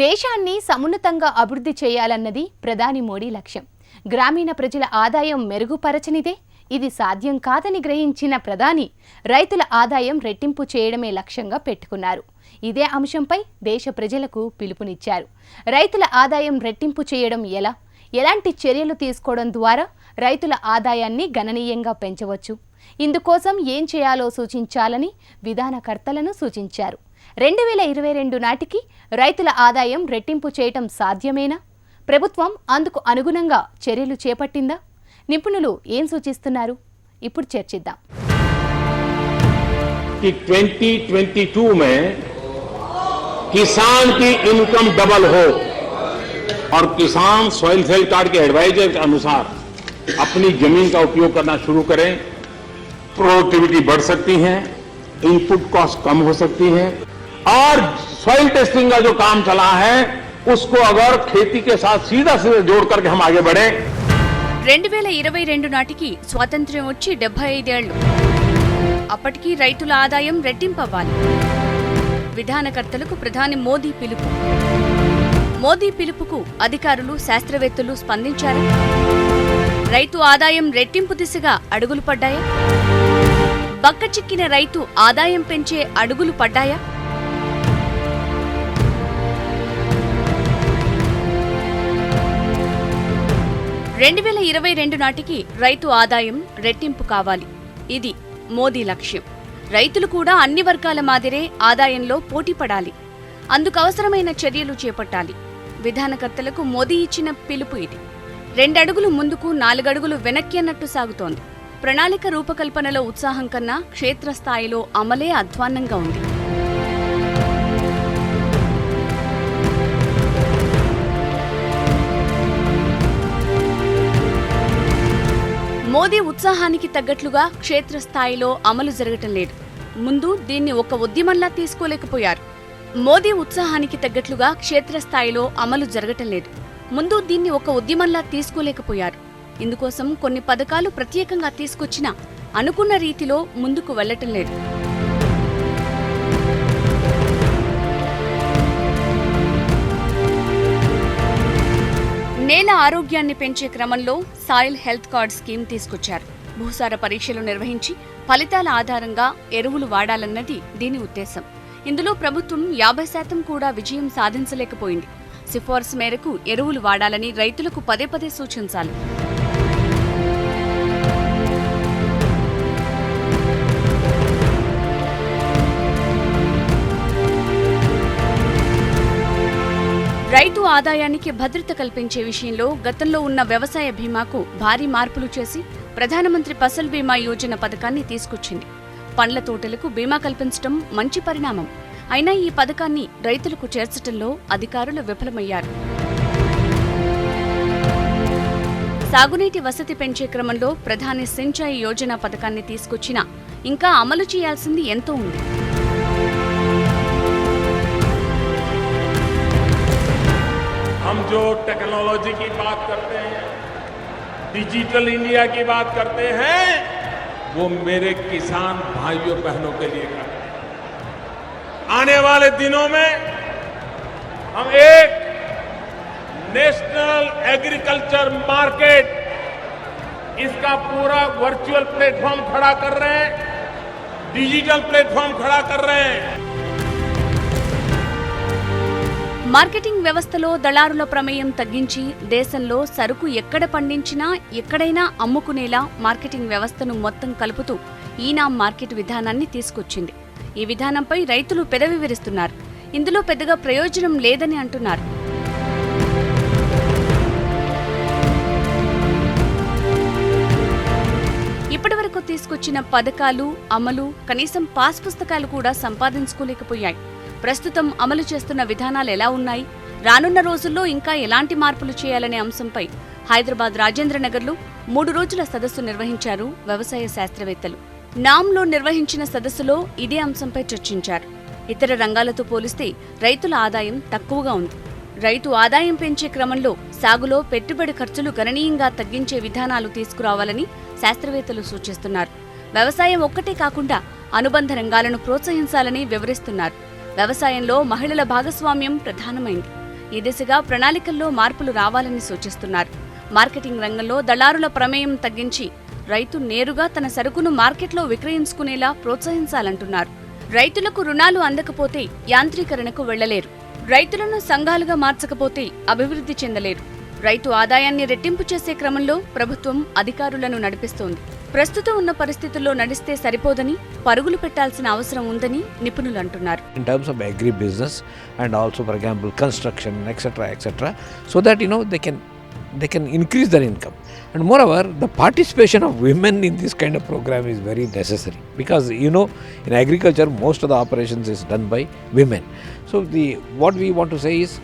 దేశాన్ని సమున్నతంగా అభివృద్ధి చేయాలన్నది ప్రధాని మోడీ లక్ష్యం. గ్రామీణ ప్రజల ఆదాయం మెరుగుపరచనిదే ఇది సాధ్యం కాదని గ్రహించిన ప్రధాని రైతుల ఆదాయం రెట్టింపు చేయడమే లక్ష్యంగా పెట్టుకున్నారు. ఇదే అంశంపై దేశ ప్రజలకు పిలుపునిచ్చారు. రైతుల ఆదాయం రెట్టింపు చేయడం ఎలా? ఎలాంటి చర్యలు తీసుకోవడం ద్వారా రైతుల ఆదాయాన్ని గణనీయంగా పెంచవచ్చు? ఇందుకోసం ఏం చేయాలో సూచించాలని విధానకర్తలను సూచించారు. రెండు వేల ఇరవై రెండు నాటికి రైతుల ఆదాయం రెట్టింపు చేయటం సాధ్యమేనా ప్రభుత్వం అందుకు అనుగుణంగా చర్యలు చేపట్టిందా నిపుణులు ఏం సూచిస్తున్నారు ఇప్పుడు చర్చిద్దాం कि 2022 में किसान की इनकम डबल हो और किसान सॉइल हेल्थ कार्ड के एडवाइजर के अनुसार अपनी जमीन का उपयोग करना शुरू करें प्रोडक्टिविटी बढ़ सकती है इनपुट कॉस्ट कम हो सकती है और सॉइल टेस्टिंग का जो काम चला है उसको अगर खेती के साथ सीधा सीधा जोड़ करके हम आगे बढ़े రెండు వేల ఇరవై రెండు నాటికి స్వాతంత్ర్యం వచ్చి డెబ్బై ఐదేళ్లు అప్పటికి రైతుల ఆదాయం రెట్టింపవ్వాలి విధానకర్తలకు ప్రధాని మోదీ పిలుపు మోదీ పిలుపుకు అధికారులు శాస్త్రవేత్తలు స్పందించారా రైతు ఆదాయం రెట్టింపు దిశగా అడుగులు పడ్డాయా బక్కచిక్కిన రైతు ఆదాయం పెంచే అడుగులు పడ్డాయా రెండు వేల ఇరవై రెండు నాటికి రైతు ఆదాయం రెట్టింపు కావాలి. ఇది మోదీ లక్ష్యం. రైతులు కూడా అన్ని వర్గాల మాదిరే ఆదాయంలో పోటీ పడాలి. అందుకు అవసరమైన చర్యలు చేపట్టాలి. విధానకర్తలకు మోదీ ఇచ్చిన పిలుపు ఇది. రెండడుగులు ముందుకు నాలుగడుగులు వెనక్కి అన్నట్టు సాగుతోంది. ప్రణాళిక రూపకల్పనలో ఉత్సాహం కన్నా క్షేత్రస్థాయిలో అమలే అధ్వాన్నంగా ఉంది. మోదీ ఉత్సాహానికి తగ్గట్లుగా క్షేత్రస్థాయిలో అమలు జరగటం లేదు. ముందు దీన్ని ఒక ఉద్యమంలా తీసుకోలేకపోయారు. మోదీ ఉత్సాహానికి తగ్గట్లుగా క్షేత్రస్థాయిలో అమలు జరగటం లేదు. ముందు దీన్ని ఒక ఉద్యమంలా తీసుకోలేకపోయారు. ఇందుకోసం కొన్ని పథకాలు ప్రత్యేకంగా తీసుకొచ్చినా అనుకున్న రీతిలో ముందుకు వెళ్ళటం లేదు. నేల ఆరోగ్యాన్ని పెంచే క్రమంలో సాయిల్ హెల్త్ కార్డ్ స్కీమ్ తీసుకొచ్చారు. భూసార పరీక్షలు నిర్వహించి ఫలితాల ఆధారంగా ఎరువులు వాడాలన్నది దీని ఉద్దేశం. ఇందులో ప్రభుత్వం యాభై శాతం కూడా విజయం సాధించలేకపోయింది. సిఫార్సు మేరకు ఎరువులు వాడాలని రైతులకు పదే పదే సూచించాలి. ఆదాయానికి భద్రత కల్పించే విషయంలో గతంలో ఉన్న వ్యవసాయ బీమాకు భారీ మార్పులు చేసి ప్రధానమంత్రి ఫసల్ బీమా యోజన పథకాన్ని తీసుకొచ్చింది. పండ్ల తోటలకు బీమా కల్పించడం మంచి పరిణామం. అయినా ఈ పథకాన్ని రైతులకు చేర్చటంలో అధికారులు విఫలమయ్యారు. సాగునీటి వసతి పెంచే క్రమంలో ప్రధాని సించాయి యోజన పథకాన్ని తీసుకొచ్చినా ఇంకా అమలు చేయాల్సింది ఎంతో ఉంది. जो टेक्नोलॉजी की बात करते हैं डिजिटल इंडिया की बात करते हैं, वो मेरे किसान भाइयों, बहनों के लिए करते हैं। आने वाले दिनों में हम एक नेशनल एग्रीकल्चर मार्केट इसका पूरा वर्चुअल प्लेटफॉर्म खड़ा कर रहे हैं डिजिटल प्लेटफॉर्म खड़ा कर रहे हैं। మార్కెటింగ్ వ్యవస్థలో దళారుల ప్రమేయం తగ్గించి దేశంలో సరుకు ఎక్కడ పండించినా ఎక్కడైనా అమ్ముకునేలా మార్కెటింగ్ వ్యవస్థను మొత్తం కలుపుతూ ఈనాం మార్కెట్ విధానాన్ని తీసుకొచ్చింది. ఈ విధానంపై రైతులు పెదవి విరుస్తున్నారు. ఇందులో పెద్దగా ప్రయోజనం లేదని అంటున్నారు. ఇప్పటివరకు తీసుకొచ్చిన పథకాలు అమలు కనీసం పాస్ పుస్తకాలు కూడా సంపాదించుకోలేకపోయాయి. ప్రస్తుతం అమలు చేస్తున్న విధానాలు ఎలా ఉన్నాయి? రానున్న రోజుల్లో ఇంకా ఎలాంటి మార్పులు చేయాలనే అంశంపై హైదరాబాద్ రాజేంద్రనగర్లో మూడు రోజుల సదస్సు నిర్వహించారు వ్యవసాయ శాస్త్రవేత్తలు. నామ్లో నిర్వహించిన సదస్సులో ఇదే అంశంపై చర్చించారు. ఇతర రంగాలతో పోలిస్తే రైతుల ఆదాయం తక్కువగా ఉంది. రైతు ఆదాయం పెంచే క్రమంలో సాగులో పెట్టుబడి ఖర్చులు గణనీయంగా తగ్గించే విధానాలు తీసుకురావాలని శాస్త్రవేత్తలు సూచిస్తున్నారు. వ్యవసాయం ఒక్కటే కాకుండా అనుబంధ రంగాలను ప్రోత్సహించాలని వివరిస్తున్నారు. వ్యవసాయంలో మహిళల భాగస్వామ్యం ప్రధానమైంది. ఈ దిశగా ప్రణాళికల్లో మార్పులు రావాలని సూచిస్తున్నారు. మార్కెటింగ్ రంగంలో దళారుల ప్రమేయం తగ్గించి రైతు నేరుగా తన సరుకును మార్కెట్లో విక్రయించుకునేలా ప్రోత్సహించాలంటున్నారు. రైతులకు రుణాలు అందకపోతే యాంత్రీకరణకు వెళ్ళలేరు రైతులను సంఘాలుగా మార్చకపోతే అభివృద్ధి చెందలేరు. రైతు ఆదాయాన్ని రెట్టింపు చేసే క్రమంలో ప్రభుత్వం అధికారులను నడిపిస్తోంది. ప్రస్తుతం ఉన్న పరిస్థితుల్లో నడిస్తే సరిపోదని పరుగులు పెట్టాల్సిన అవసరం ఉందని నిపుణులు అంటున్నారు. In terms of agri business and also for example construction etcetera etcetera so that you know they can they can increase their income and moreover the participation of women in this kind of programme is very necessary because you know in agriculture most of the operations is done by women so the what we want to say is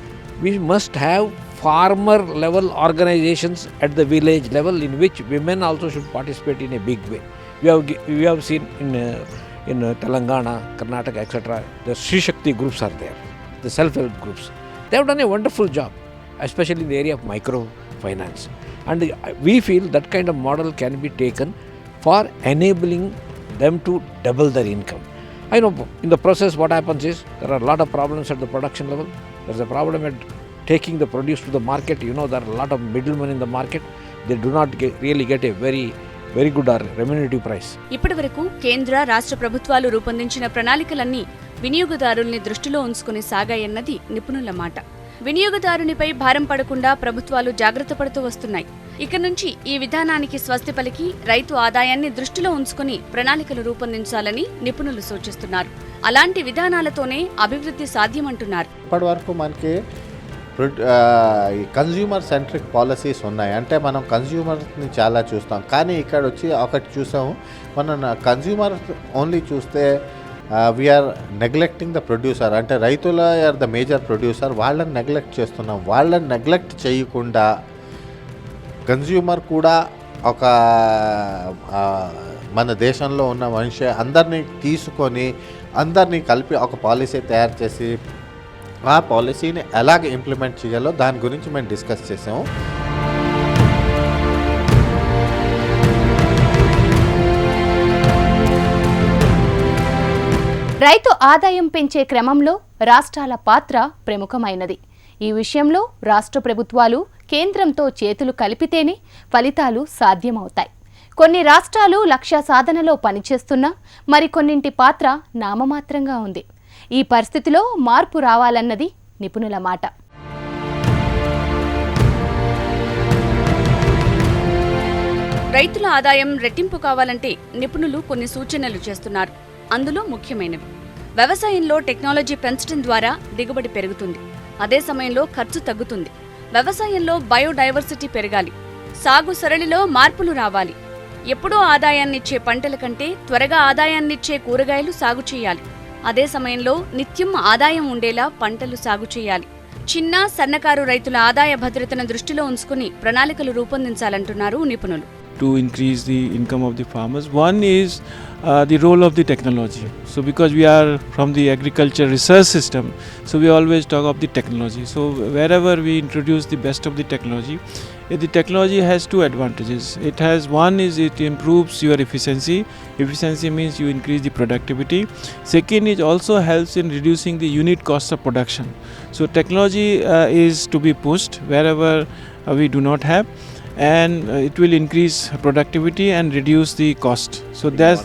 we must have farmer level organizations at the village level in which women also should participate in a big way we have we have seen in uh, in uh, Telangana, Karnataka, etc. The Sri Shakti groups are there, the self-help groups. They have done a wonderful job, especially in the area of microfinance. And uh, we feel that kind of model can be taken for enabling them to double their income. I know in the process what happens is there are a lot of problems at the production level. There's a problem at taking the produce to the market. You know there are a lot of middlemen in the market. They do not get, really get a very very good or remunerative price. ఇప్పటివరకు కేంద్ర రాష్ట్ర ప్రభుత్వాలు రూపొందించిన ప్రణాళికలన్నీ వినియోగదారుల్ని దృష్టిలో ఉంచుకుని సాగాయన్నది నిపుణుల మాట వినియోగదారునిపై భారం పడకుండా ప్రభుత్వాలు జాగ్రత్త పడుతూ వస్తున్నాయి ఇక నుంచి ఈ విధానానికి స్వస్తి పలికి రైతు ఆదాయాన్ని దృష్టిలో ఉంచుకుని ప్రణాళికలు రూపొందించాలని నిపుణులు సూచిస్తున్నారు అలాంటి విధానాలతోనే అభివృద్ధి సాధ్యమంటున్నారు ఇప్పటి వరకు మనకి కన్జ్యూమర్ సెంట్రిక్ పాలసీస్ ఉన్నాయి. అంటే మనం కన్జ్యూమర్ని చాలా చూస్తాం. కానీ ఇక్కడ వచ్చి ఒకటి చూసాము. మనం కన్జ్యూమర్ ఓన్లీ చూస్తే we are neglecting the producer అంటే రైతుల ఆర్ ద మేజర్ ప్రొడ్యూసర్ వాళ్ళని నెగ్లెక్ట్ చేస్తున్నాం. వాళ్ళని నెగ్లెక్ట్ చేయకుండా కన్జ్యూమర్ కూడా ఒక మన దేశంలో ఉన్న మనిషి అందరినీ తీసుకొని అందరినీ కలిపి ఒక పాలసీ తయారు చేసి ఆ పాలసీని ఎలాగ ఇంప్లిమెంట్ చేయాలో దాని గురించి మేము డిస్కస్ చేసాము. రైతు ఆదాయం పెంచే క్రమంలో రాష్ట్రాల పాత్ర ప్రముఖమైనది. ఈ విషయంలో రాష్ట్ర ప్రభుత్వాలు కేంద్రంతో చేతులు కలిపితేనే ఫలితాలు సాధ్యమవుతాయి. కొన్ని రాష్ట్రాలు లక్ష్య సాధనలో పనిచేస్తున్నా మరికొన్నింటి పాత్ర నామమాత్రంగా ఉంది. ఈ పరిస్థితిలో మార్పు రావాలన్నది నిపుణుల మాట. రైతుల ఆదాయం రెట్టింపు కావాలంటే నిపుణులు కొన్ని సూచనలు చేస్తున్నారు. అందులో ముఖ్యమైనవి. వ్యవసాయంలో టెక్నాలజీ పెంచడం ద్వారా దిగుబడి పెరుగుతుంది. అదే సమయంలో ఖర్చు తగ్గుతుంది. వ్యవసాయంలో బయోడైవర్సిటీ పెరగాలి. సాగు సరళిలో మార్పులు రావాలి. ఎప్పుడూ ఆదాయాన్నిచ్చే పంటల కంటే త్వరగా ఆదాయాన్నిచ్చే కూరగాయలు సాగు చేయాలి. అదే సమయంలో నిత్యం ఆదాయం ఉండేలా పంటలు సాగు చేయాలి. చిన్న సన్నకారు రైతుల ఆదాయ భద్రతను దృష్టిలో ఉంచుకుని ప్రణాళికలు రూపొందించాలంటున్నారు నిపుణులు. To increase the income of the farmers one is the role of the technology so because we are from the agriculture research system so we always talk of the technology so wherever we introduce the best of the technology the technology has two advantages. It has one is it improves your efficiency. Efficiency means you increase the productivity. Second is also helps in reducing the unit cost of production. So, technology uh, is to be pushed wherever uh, we do not have and uh, it will increase productivity and reduce the cost so that's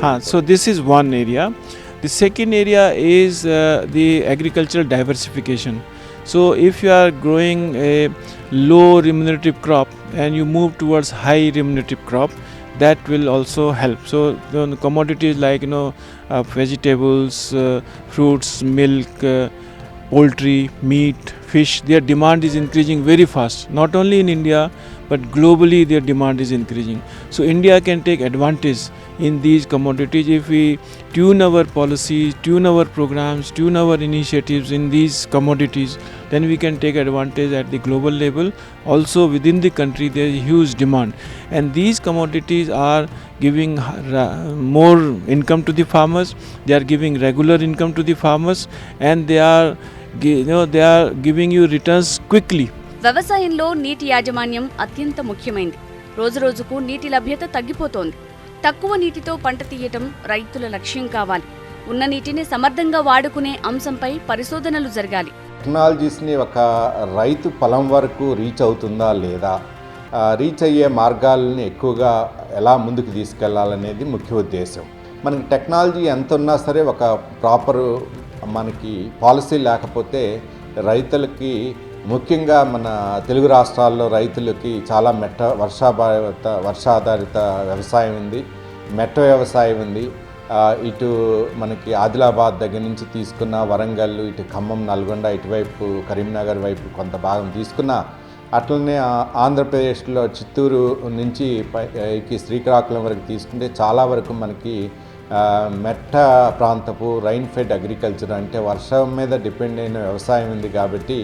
huh, so this is one area the second area is uh, the agricultural diversification so if you are growing a low remunerative crop and you move towards high remunerative crop that will also help so the commodities like you know uh, vegetables uh, fruits milk uh, poultry, meat, fish, their demand is increasing very fast. Not only in India, but globally their demand is increasing. So India can take advantage in these commodities if we tune our policies, tune our programs, tune our initiatives in these commodities, then we can take advantage at the global level. Also within the country there is huge demand. And these commodities are giving more income to the farmers, they are giving regular income to the farmers. And they are you know they are giving you returns quickly వ్యవసాయంలో నీటి యాజమాన్యం అత్యంత ముఖ్యమైంది. రోజురోజుకు నీటి లభ్యత తగ్గిపోతోంది. తక్కువ నీటితో పంట తీయటం రైతుల లక్ష్యం కావాలి. ఉన్న నీటిని సమర్థంగా వాడుకునే అంశంపై పరిశోధనలు జరగాలి. టెక్నాలజీస్ని ఒక రైతు పొలం వరకు రీచ్ అవుతుందా లేదా? రీచ్ అయ్యే మార్గాలని ఎక్కువగా ఎలా ముందుకు తీసుకెళ్ళాలనేది ముఖ్య ఉద్దేశం. మనకి టెక్నాలజీ ఎంత ఉన్నా సరే ఒక ప్రాపర్ మనకి పాలసీ లేకపోతే రైతులకి ముఖ్యంగా మన తెలుగు రాష్ట్రాల్లో రైతులకి చాలా మెట్ట వర్షాధారిత వర్షాధారిత వ్యవసాయం ఉంది మెట్ట వ్యవసాయం ఉంది. ఇటు మనకి ఆదిలాబాద్ దగ్గర నుంచి తీసుకున్న వరంగల్ ఇటు ఖమ్మం నల్గొండ ఇటువైపు కరీంనగర్ వైపు కొంత భాగం తీసుకున్న అట్లనే ఆంధ్రప్రదేశ్లో చిత్తూరు నుంచి పైకి శ్రీకాకుళం వరకు తీసుకుంటే చాలా వరకు మనకి మెట్ట ప్రాంతపు రైన్ ఫెడ్ అగ్రికల్చర్ అంటే వర్షం మీద డిపెండ్ అయిన వ్యవసాయం ఉంది కాబట్టి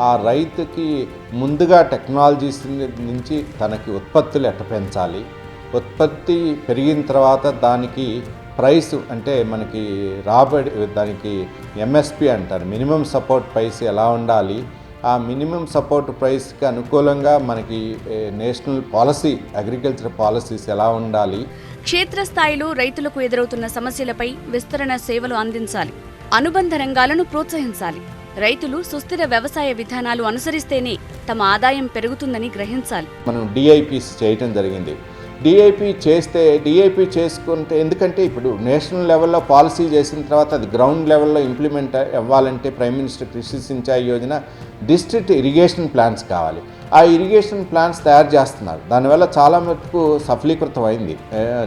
ఆ రైతుకి ముందుగా టెక్నాలజీస్ నుంచి తనకి ఉత్పత్తులు ఎట్ట పెంచాలి? ఉత్పత్తి పెరిగిన తర్వాత దానికి ప్రైస్ అంటే మనకి రాబడి దానికి ఎంఎస్పి అంటారు. మినిమం సపోర్ట్ ప్రైస్ ఎలా ఉండాలి? ఆ మినిమం సపోర్ట్ ప్రైస్కి అనుకూలంగా మనకి నేషనల్ పాలసీ అగ్రికల్చర్ పాలసీస్ ఎలా ఉండాలి? క్షేత్రస్థాయిలో రైతులకు ఎదురవుతున్న సమస్యలపై విస్తరణ సేవలు అందించాలి. అనుబంధ రంగాలను ప్రోత్సహించాలి. రైతులు సుస్థిర వ్యవసాయ విధానాలు అనుసరిస్తేనే తమ ఆదాయం పెరుగుతుందని గ్రహించాలి. మనం డిఐపిస్ చేయటం జరిగింది. డిఐపి చేస్తే డిఐపి చేసుకుంటే ఎందుకంటే ఇప్పుడు నేషనల్ లెవెల్లో పాలసీ చేసిన తర్వాత అది గ్రౌండ్ లెవెల్లో ఇంప్లిమెంట్ అవ్వాలంటే prime minister Krishi Sinchayee Yojana district irrigation plans కావాలి. ఆ ఇరిగేషన్ ప్లాన్స్ తయారు చేస్తున్నారు. దానివల్ల చాలా మటుకు సఫలీకృతం అయింది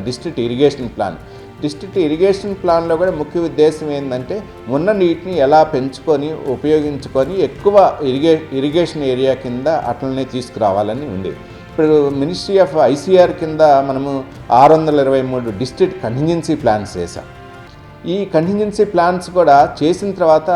district irrigation plan. District irrigation ప్లాన్లో కూడా ముఖ్య ఉద్దేశం ఏంటంటే ఉన్న నీటిని ఎలా పెంచుకొని ఉపయోగించుకొని ఎక్కువ ఇరిగే ఇరిగేషన్ ఏరియా కింద అట్లనే తీసుకురావాలని ఉంది. ఇప్పుడు మినిస్ట్రీ ఆఫ్ ఐసీఆర్ కింద మనము ఆరు వందల ఇరవై మూడు డిస్ట్రిక్ట్ కంటింజెన్సీ ప్లాన్స్ చేశాం. ఈ కంటింజెన్సీ ప్లాన్స్ కూడా చేసిన తర్వాత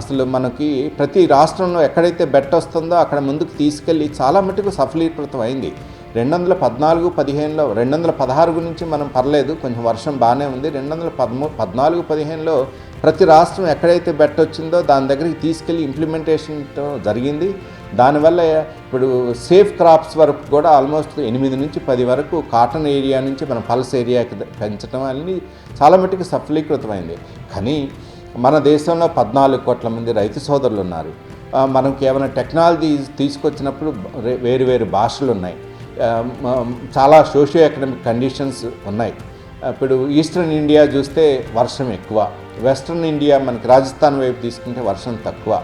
అసలు మనకి ప్రతి రాష్ట్రంలో ఎక్కడైతే బెట్ వస్తుందో అక్కడ ముందుకు తీసుకెళ్ళి చాలా మటుకు సఫలీకృతం అయింది రెండు వందల పద్నాలుగు పదిహేనులో రెండు వందల పదహారు గురించి మనం పర్లేదు కొంచెం వర్షం బాగానే ఉంది. రెండు వందల పదమూ పద్నాలుగు పదిహేనులో ప్రతి రాష్ట్రం ఎక్కడైతే బెట్ వచ్చిందో దాని దగ్గరికి తీసుకెళ్ళి ఇంప్లిమెంటేషన్ జరిగింది. దానివల్ల ఇప్పుడు సేఫ్ క్రాప్స్ వరకు కూడా ఆల్మోస్ట్ ఎనిమిది నుంచి పది వరకు కాటన్ ఏరియా నుంచి మనం పల్స్ ఏరియాకి పెంచడం అనేది చాలా మట్టుకు సఫలీకృతమైంది. కానీ మన దేశంలో పద్నాలుగు కోట్ల మంది రైతు సోదరులు ఉన్నారు. మనం కేవలం టెక్నాలజీ తీసుకొచ్చినప్పుడు వేరు వేరు భాషలు ఉన్నాయి చాలా సోషియో ఎకనామిక్ కండిషన్స్ ఉన్నాయి. ఇప్పుడు ఈస్టర్న్ ఇండియా చూస్తే వర్షం ఎక్కువ. వెస్ట్రన్ ఇండియా మనకి రాజస్థాన్ వైపు తీసుకుంటే వర్షం తక్కువ.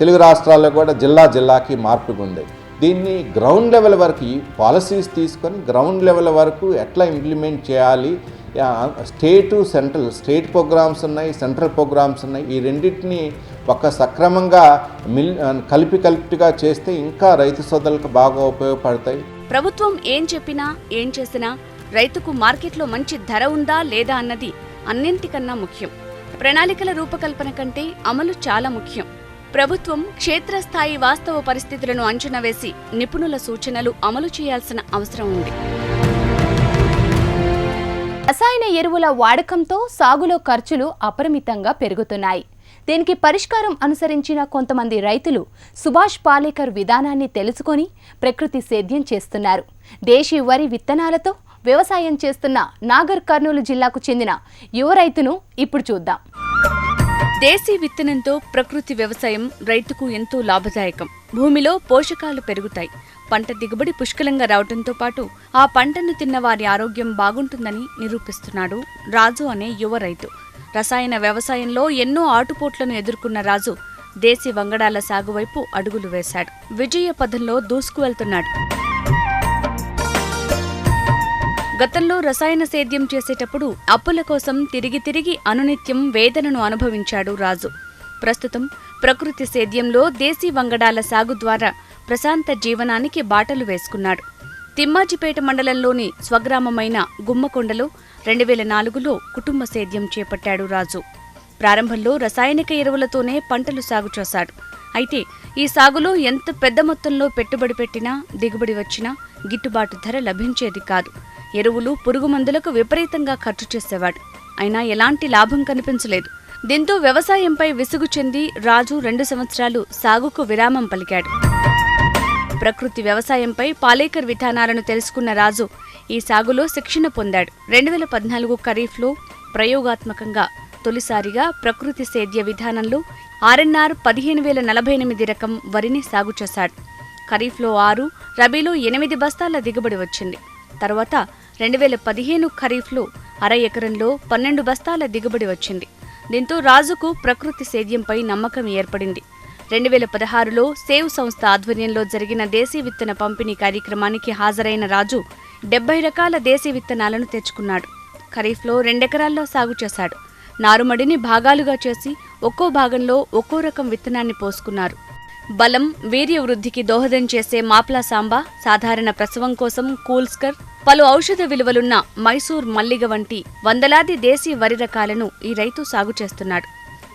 తెలుగు రాష్ట్రాల్లో కూడా జిల్లా జిల్లాకి మార్పుగా ఉంది. దీన్ని గ్రౌండ్ లెవెల్ వరకు పాలసీస్ తీసుకొని గ్రౌండ్ లెవెల్ వరకు ఎట్లా ఇంప్లిమెంట్ చేయాలి? స్టేటు సెంట్రల్ స్టేట్ ప్రోగ్రామ్స్ ఉన్నాయి సెంట్రల్ ప్రోగ్రామ్స్ ఉన్నాయి. ఈ రెండింటిని ఒక సక్రమంగా మిల్ కలిపి కలిపిగా చేస్తే ఇంకా రైతు సోదరులకు బాగా ఉపయోగపడతాయి. ప్రభుత్వం ఏం చెప్పినా ఏం చేసినా రైతుకు మార్కెట్లో మంచి ధర ఉందా లేదా అన్నది అన్నింటికన్నా ముఖ్యం. ప్రణాళికల రూపకల్పన కంటే అమలు చాలా ముఖ్యం. ప్రభుత్వం క్షేత్రస్థాయి వాస్తవ పరిస్థితులను అంచనా వేసి నిపుణుల సూచనలు అమలు చేయాల్సిన అవసరం ఉంది. రసాయన ఎరువుల వాడకంతో సాగులో ఖర్చులు అపరిమితంగా పెరుగుతున్నాయి. దీనికి పరిష్కారం అనుసరించిన కొంతమంది రైతులు సుభాష్ పాలేకర్ విధానాన్ని తెలుసుకొని ప్రకృతి సేద్యం చేస్తున్నారు. దేశీ వరి విత్తనాలతో వ్యవసాయం చేస్తున్న నాగర్ కర్నూలు జిల్లాకు చెందిన యువ రైతును ఇప్పుడు చూద్దాం. దేశీ విత్తనంతో ప్రకృతి వ్యవసాయం రైతుకు ఎంతో లాభదాయకం. భూమిలో పోషకాలు పెరుగుతాయి. పంట దిగుబడి పుష్కలంగా రావడంతో పాటు ఆ పంటను తిన్న వారి ఆరోగ్యం బాగుంటుందని నిరూపిస్తున్నాడు రాజు అనే యువ రైతు. రసాయన వ్యవసాయంలో ఎన్నో ఆటుపోట్లను ఎదుర్కొన్న రాజు దేశీ వంగడాల సాగు వైపు అడుగులు వేశాడు. విజయ పథంలో దూసుకువెళ్తున్నాడు గతంలో రసాయన సేద్యం చేసేటప్పుడు అప్పుల కోసం తిరిగి తిరిగి అనునిత్యం వేదనను అనుభవించాడు రాజు. ప్రస్తుతం ప్రకృతి సేద్యంలో దేశీ వంగడాల సాగు ద్వారా ప్రశాంత జీవనానికి బాటలు వేసుకున్నాడు. తిమ్మాజిపేట మండలంలోని స్వగ్రామమైన గుమ్మకొండలో రెండు వేల నాలుగులో కుటుంబ సేద్యం చేపట్టాడు రాజు. ప్రారంభంలో రసాయనిక ఎరువులతోనే పంటలు సాగు చేశాడు. అయితే ఈ సాగులో ఎంత పెద్ద మొత్తంలో పెట్టుబడి పెట్టినా దిగుబడి వచ్చినా గిట్టుబాటు ధర లభించేది కాదు. ఎరువులు పురుగు మందులకు విపరీతంగా ఖర్చు చేసేవాడు. అయినా ఎలాంటి లాభం కనిపించలేదు. దీంతో వ్యవసాయంపై విసుగు చెంది రాజు రెండు సంవత్సరాలు సాగుకు విరామం పలికాడు. ప్రకృతి వ్యవసాయంపై పాలేకర్ విధానాలను తెలుసుకున్న రాజు ఈ సాగులో శిక్షణ పొందాడు. రెండు వేల పద్నాలుగు ఖరీఫ్లో ప్రయోగాత్మకంగా తొలిసారిగా ప్రకృతి సేద్య విధానంలో ఆర్ఎన్ఆర్ పదిహేను వేల నలభై ఎనిమిది రకం వరిని సాగు చేశాడు. ఖరీఫ్లో ఆరు రబీలో ఎనిమిది బస్తాల దిగుబడి వచ్చింది. తర్వాత రెండు వేల పదిహేను ఖరీఫ్లో అర ఎకరంలో పన్నెండు బస్తాల దిగుబడి వచ్చింది. దీంతో రాజుకు ప్రకృతి సేద్యంపై నమ్మకం ఏర్పడింది. రెండు వేల పదహారులో సేవ్ సంస్థ ఆధ్వర్యంలో జరిగిన దేశీ విత్తన పంపిణీ కార్యక్రమానికి హాజరైన రాజు డెబ్బై రకాల దేశీ విత్తనాలను తెచ్చుకున్నాడు. ఖరీఫ్లో రెండెకరాల్లో సాగు చేశాడు. నారుమడిని భాగాలుగా చేసి ఒక్కో భాగంలో ఒక్కో రకం విత్తనాన్ని పోసుకున్నారు. బలం వీర్య వృద్ధికి దోహదం చేసే మాప్లా సాంబా సాధారణ ప్రసవం కోసం కూల్స్కర్ పలు ఔషధ విలువలున్న మైసూర్ మల్లిగ వంటి వందలాది దేశీ వరి రకాలను ఈ రైతు సాగు చేస్తున్నాడు.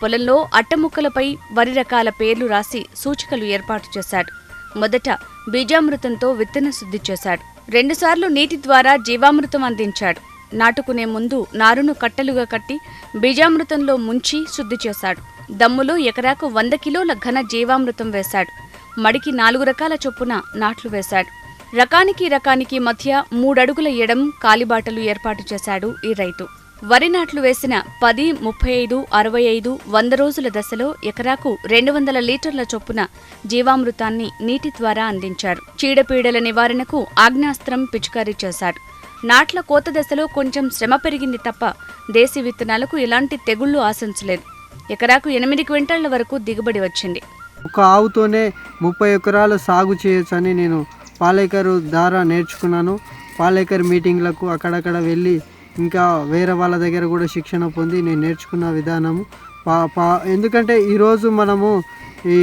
పొలంలో అట్టముక్కలపై వరి రకాల పేర్లు రాసి సూచికలు ఏర్పాటు చేశాడు. మొదట బీజామృతంతో విత్తన శుద్ధి చేశాడు. రెండుసార్లు నీటి ద్వారా జీవామృతం అందించాడు. నాటుకునే ముందు నారును కట్టలుగా కట్టి బీజామృతంలో ముంచి శుద్ధి చేశాడు. దమ్ములో ఎకరాకు వంద కిలోల ఘన జీవామృతం వేశాడు. మడికి నాలుగు రకాల చొప్పున నాట్లు వేశాడు. రకానికి రకానికి మధ్య మూడడుగుల ఎడం కాలిబాటలు ఏర్పాటు చేశాడు ఈ రైతు. వరి నాట్లు వేసిన పది ముప్పై ఐదు అరవై ఐదు వంద రోజుల దశలో ఎకరాకు రెండు వందల లీటర్ల చొప్పున జీవామృతాన్ని నీటి ద్వారా అందించారు. చీడపీడల నివారణకు ఆగ్నేయాస్త్రం పిచికారీ చేశాడు నాట్ల కోత దశలో కొంచెం శ్రమ పెరిగింది తప్ప దేశీ విత్తనాలకు ఎలాంటి తెగుళ్ళు ఆశించలేదు. ఎకరాకు ఎనిమిది క్వింటాళ్ళ వరకు దిగుబడి వచ్చింది. ఒక ఆవుతోనే ముప్పై ఎకరాలు సాగు చేయొచ్చని నేను పాలేకరు ద్వారా నేర్చుకున్నాను. పాలేకర్ మీటింగ్లకు అక్కడక్కడ వెళ్ళి ఇంకా వేరే వాళ్ళ దగ్గర కూడా శిక్షణ పొంది నేను నేర్చుకున్న విధానము. పా పా ఎందుకంటే ఈరోజు మనము ఈ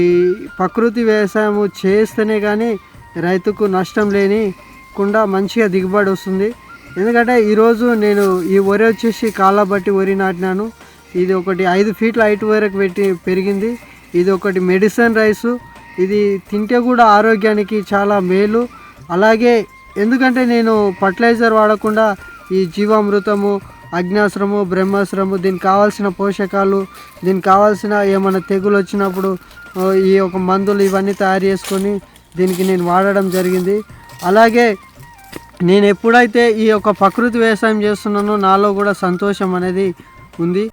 ప్రకృతి వ్యవసాయము చేస్తేనే కానీ రైతుకు నష్టం లేనికుండా మంచిగా దిగుబడి వస్తుంది. ఎందుకంటే ఈరోజు నేను ఈ వరి వచ్చేసి కాళ్ళ బట్టి వరి నాటినాను. ఇది ఒకటి ఐదు ఫీట్ల హైట్ వరకు పెట్టి పెరిగింది. ఇది ఒకటి మెడిసిన్ రైసు. ఇది తింటే కూడా ఆరోగ్యానికి చాలా మేలు. అలాగే ఎందుకంటే నేను ఫర్టిలైజర్ వాడకుండా ఈ జీవామృతము అగ్నాశ్రము బ్రహ్మాశ్రము దీనికి కావాల్సిన పోషకాలు దీనికి కావాల్సిన ఏమైనా తెగులు వచ్చినప్పుడు ఈ యొక్క మందులు ఇవన్నీ తయారు చేసుకొని దీనికి నేను వాడడం జరిగింది. అలాగే నేను ఎప్పుడైతే ఈ యొక్క ప్రకృతి వ్యవసాయం చేస్తున్నానో నాలో కూడా సంతోషం అనేది ఉంది.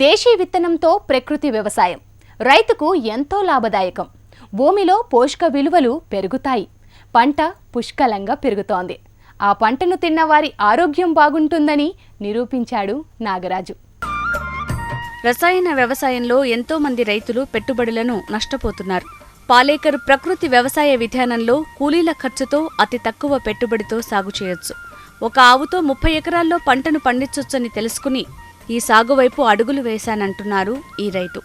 దేశీ విత్తనంతో ప్రకృతి వ్యవసాయం. రైతుకు ఎంతో లాభదాయకం. భూమిలో పోషక విలువలు పెరుగుతాయి. పంట పుష్కలంగా పెరుగుతోంది. ఆ పంటను తిన్న వారి ఆరోగ్యం బాగుంటుందని నిరూపించాడు నాగరాజు. రసాయన వ్యవసాయంలో ఎంతో మంది రైతులు పెట్టుబడులను నష్టపోతున్నారు. పాలేకర్ ప్రకృతి వ్యవసాయ విధానంలో కూలీల ఖర్చుతో అతి తక్కువ పెట్టుబడితో సాగు చేయొచ్చు. ఒక ఆవుతో ముప్పై ఎకరాల్లో పంటను పండించొచ్చని తెలుసుకుని ఈ సాగు వైపు అడుగులు వేశానంటున్నారు ఈ రైతు.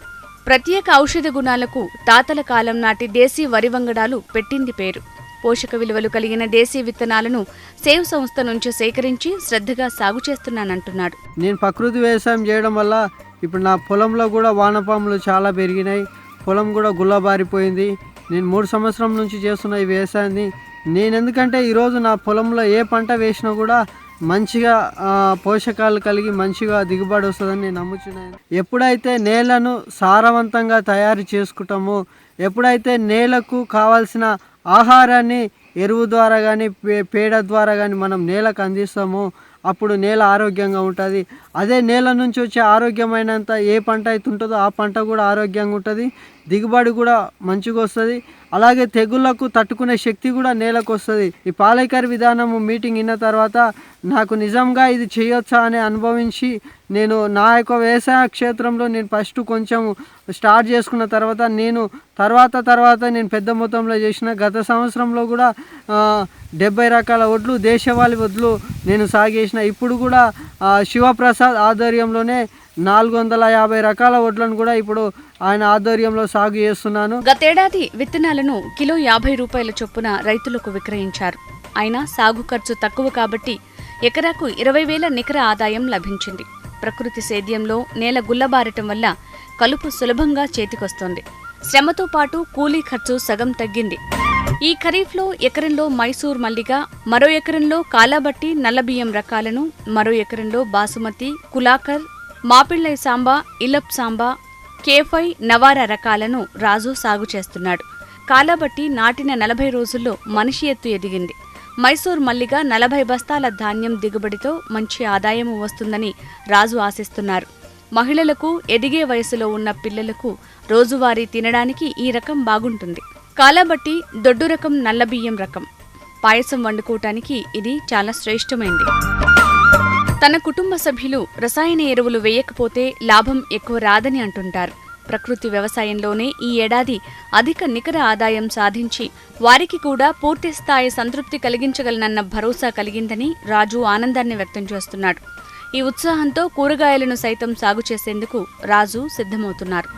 ప్రత్యేక ఔషధ గుణాలకు తాతల కాలం నాటి దేశీ వరి వంగడాలు పెట్టింది పేరు. పోషక విలువలు కలిగిన దేశీ విత్తనాలను సేవ్ సంస్థ నుంచి సేకరించి శ్రద్ధగా సాగు చేస్తున్నానంటున్నాడు. నేను ప్రకృతి వ్యవసాయం చేయడం వల్ల ఇప్పుడు నా పొలంలో కూడా వానపాములు చాలా పెరిగినాయి. పొలం కూడా గుల్లబారిపోయింది. నేను మూడు సంవత్సరం నుంచి చేస్తున్న ఈ వ్యవసాయాన్ని నేను ఎందుకంటే ఈరోజు నా పొలంలో ఏ పంట వేసినా కూడా మంచిగా పోషకాలు కలిగి మంచిగా దిగుబడి వస్తుందని నేను నమ్ముచున్నాను ఎప్పుడైతే నేలను సారవంతంగా తయారు చేసుకుంటామో ఎప్పుడైతే నేలకు కావాల్సిన ఆహారాన్ని ఎరువు ద్వారా కానీ పేడ ద్వారా కానీ మనం నేలకు అందిస్తామో అప్పుడు నేల ఆరోగ్యంగా ఉంటుంది. అదే నేల నుంచి వచ్చే ఆరోగ్యమైనంత ఏ పంట అయితే ఉంటుందో ఆ పంట కూడా ఆరోగ్యంగా ఉంటుంది. దిగుబడి కూడా మంచిగా వస్తుంది. అలాగే తెగుళ్ళకు తట్టుకునే శక్తి కూడా నేలకు వస్తుంది. ఈ పాలేకర్ విధానము మీటింగ్ విన్న తర్వాత నాకు నిజంగా ఇది చేయొచ్చా అని అనుభవించి నేను నా యొక్క వ్యవసాయ క్షేత్రంలో నేను ఫస్ట్ కొంచెం స్టార్ట్ చేసుకున్న తర్వాత నేను తర్వాత తర్వాత నేను పెద్ద మొత్తంలో చేసిన గత సంవత్సరంలో కూడా డెబ్బై రకాల వడ్లు దేశవాళీ వడ్లు నేను సాగేసిన ఇప్పుడు కూడా శివప్రసాద్ ఆధ్వర్యంలోనే నాలుగు వందల యాభై రకాల వడ్లను కూడా ఇప్పుడు ఆయన ఆధ్వర్యంలో సాగు చేస్తున్నాను. గతేడాది విత్తనాలను కిలో యాభై రూపాయల చొప్పున రైతులకు విక్రయించారు. అయినా సాగు ఖర్చు తక్కువ కాబట్టి ఎకరాకు ఇరవై వేల నికర ఆదాయం లభించింది. ప్రకృతి సేద్యంలో నేల గుల్లబారటం వల్ల కలుపు సులభంగా చేతికొస్తోంది. శ్రమతో పాటు కూలీ ఖర్చు సగం తగ్గింది. ఈ ఖరీఫ్లో ఎకరంలో మైసూర్ మల్లిగ మరో ఎకరంలో కాలాబట్టి నల్లబియ్యం రకాలను మరో ఎకరంలో బాసుమతి కులాకర్ మాపిళ్ళై సాంబా ఇలప్ సాంబా కేఫై నవారా రకాలను రాజు సాగు చేస్తున్నాడు. కాలబట్టి నాటిన నలభై రోజుల్లో మనిషి ఎత్తు ఎదిగింది. మైసూర్ మల్లిగా నలభై బస్తాల ధాన్యం దిగుబడితో మంచి ఆదాయం వస్తుందని రాజు ఆశిస్తున్నారు. మహిళలకు ఎదిగే వయసులో ఉన్న పిల్లలకు రోజువారీ తినడానికి ఈ రకం బాగుంటుంది. కాలబట్టి దొడ్డు రకం నల్లబియ్యం రకం. పాయసం వండుకోవటానికి ఇది చాలా శ్రేష్టమైంది. తన కుటుంబ సభ్యులు రసాయన ఎరువులు వేయకపోతే లాభం ఎక్కువ రాదని అంటుంటారు. ప్రకృతి వ్యవసాయంలోనే ఈ ఏడాది అధిక నికర ఆదాయం సాధించి వారికి కూడా పూర్తి స్థాయి సంతృప్తి కలిగించగలనన్న భరోసా కలిగిందని రాజు ఆనందాన్ని వ్యక్తం చేస్తున్నాడు. ఈ ఉత్సాహంతో కూరగాయలను సైతం సాగు చేసేందుకు రాజు సిద్ధమవుతున్నారు.